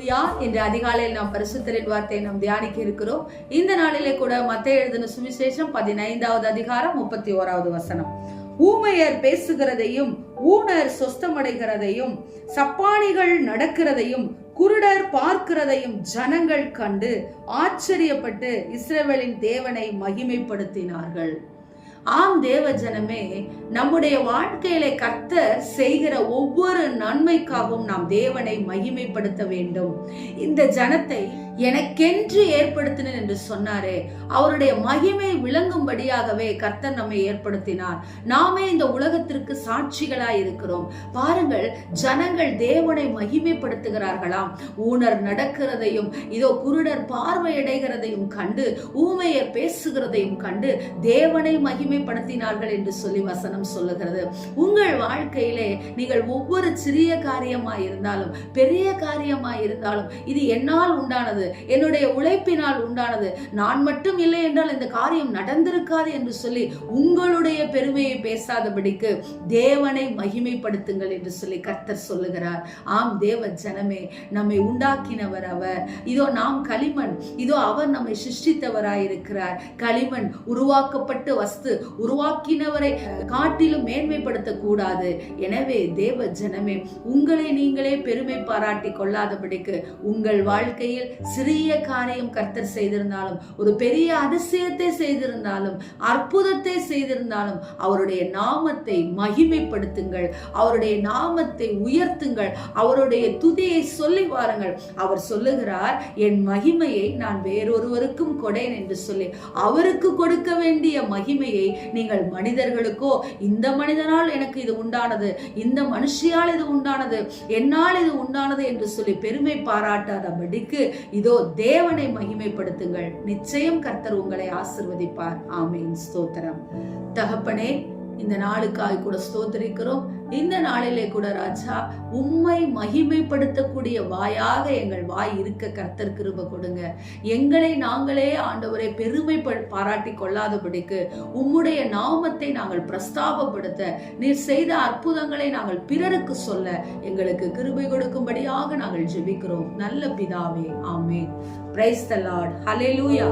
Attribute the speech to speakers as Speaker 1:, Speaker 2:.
Speaker 1: இன்று அதிகாலையில் நாம் பரிசுத்தரின் வார்த்தையை நாம் தியானிக்க இருக்கிறோம். இந்த நாளிலே கூட மத்திய எழுதின சுவிசேஷம் பதினைந்தாவது அதிகாரம் முப்பத்தி ஓராவது வசனம். ஊமையர் பேசுகிறதையும் ஊனர் சொஸ்தமடைகிறதையும் சப்பானிகள் நடக்கிறதையும் குருடர் பார்க்கிறதையும் ஜனங்கள் கண்டு ஆச்சரியப்பட்டு இஸ்ரேவேலின் தேவனை மகிமைப்படுத்தினார்கள். ஆம் தேவ ஜனமே நம்முடைய வாழ்க்கையில கர்த்தர் செய்கிற ஒவ்வொரு நன்மைக்காகவும் நாம் தேவனை மகிமைப்படுத்த வேண்டும். இந்த ஜனத்தை எனக்கென்று ஏற்படுத்தினேன் என்று சொன்னாரே அவருடைய மகிமை விளங்கும்படியாகவே கர்த்தர் நம்மை ஏற்படுத்தினார். நாமே இந்த உலகத்திற்கு சாட்சிகளாய் இருக்கிறோம். பாருங்கள் ஜனங்கள் தேவனை மகிமைப்படுத்துகிறார்களாம். ஊனர் நடக்கிறதையும் இதோ குருடர் பார்வையடைகிறதையும் கண்டு ஊமையர் பேசுகிறதையும் கண்டு தேவனை மகிமை மகிமைப்படுத்தினார்கள் என்று சொல்லி வசனம் சொல்லுகிறது. உங்கள் வாழ்க்கையிலே நீங்கள் ஒவ்வொரு சிறிய காரியமாய் இருந்தாலும் பெரிய காரியமாய் இருந்தாலும் இது என்னால் உண்டானது என்னுடைய உழைப்பினால் உண்டானது நான் மட்டும் இல்லை என்றால் இந்த காரியம் நடந்திருக்காது என்று சொல்லி உங்களுடைய பெருமையை பேசாதபடிக்கு தேவனை மகிமைப்படுத்துங்கள் என்று சொல்லி கர்த்தர் சொல்லுகிறார். ஆம் தேவ ஜனமே நம்மை உண்டாக்கினவர் அவர். இதோ நாம் களிமண் இதோ அவர் நம்மை சிருஷ்டித்தவராயிருக்கிறார். களிமண் உருவாக்கப்பட்டு வஸ்து உருவாக்கினவரை காட்டிலும் மேன்மைப்படுத்த கூடாது எனவே தேவ ஜனமே உங்களை நீங்களே பெருமை பாராட்டி கொள்ளாதபடிக்கு உங்கள் வாழ்க்கையில் சிறிய காரியம் கர்த்தர் செய்திருந்தாலும் ஒரு பெரிய அதிசயத்தை செய்திருந்தாலும் அற்புதத்தை செய்திருந்தாலும் அவருடைய நாமத்தை மகிமைப்படுத்துங்கள் அவருடைய நாமத்தை உயர்த்துங்கள் அவருடைய துதியை சொல்லி வாருங்கள். அவர் சொல்லுகிறார் என் மகிமையை நான் வேறொருவருக்கும் கொடேன் என்று சொல்லி அவருக்கு கொடுக்க வேண்டிய மகிமையை நீங்கள் மனிதர்களுக்கோ இந்த மனிதனால் எனக்கு இது உண்டானது இந்த மனுஷியால் இது உண்டானது என்னால் இது உண்டானது என்று சொல்லி பெருமை பாராட்டாதபடிக்கு இதோ தேவனை மகிமைப்படுத்துங்கள். நிச்சயம் கர்த்தர் உங்களை ஆசிர்வதிப்பார். ஆமீன். ஸ்தோத்திரம். தகப்பனே இந்த நாளுக்காய் கூட ஸ்தோத்திரிக்கிறோம். இந்த நாளிலே கூட ராஜா உம்மை மகிமைப்படுத்தக்கூடிய வாயாக எங்கள் வாய் இருக்க கர்த்தர் கிருப கொடுங்க. எங்களை நாங்களே ஆண்டவரை பெருமை பாராட்டி கொள்ளாதபடிக்கு உம்முடைய நாமத்தை நாங்கள் பிரஸ்தாபப்படுத்த நீர் செய்த அற்புதங்களை நாங்கள் பிறருக்கு சொல்ல எங்களுக்கு கிருபை கொடுக்கும்படியாக நாங்கள் ஜெபிக்கிறோம். நல்ல பிதாவே ஆமே பிரைஸ் த லார்ட் ஹalleluya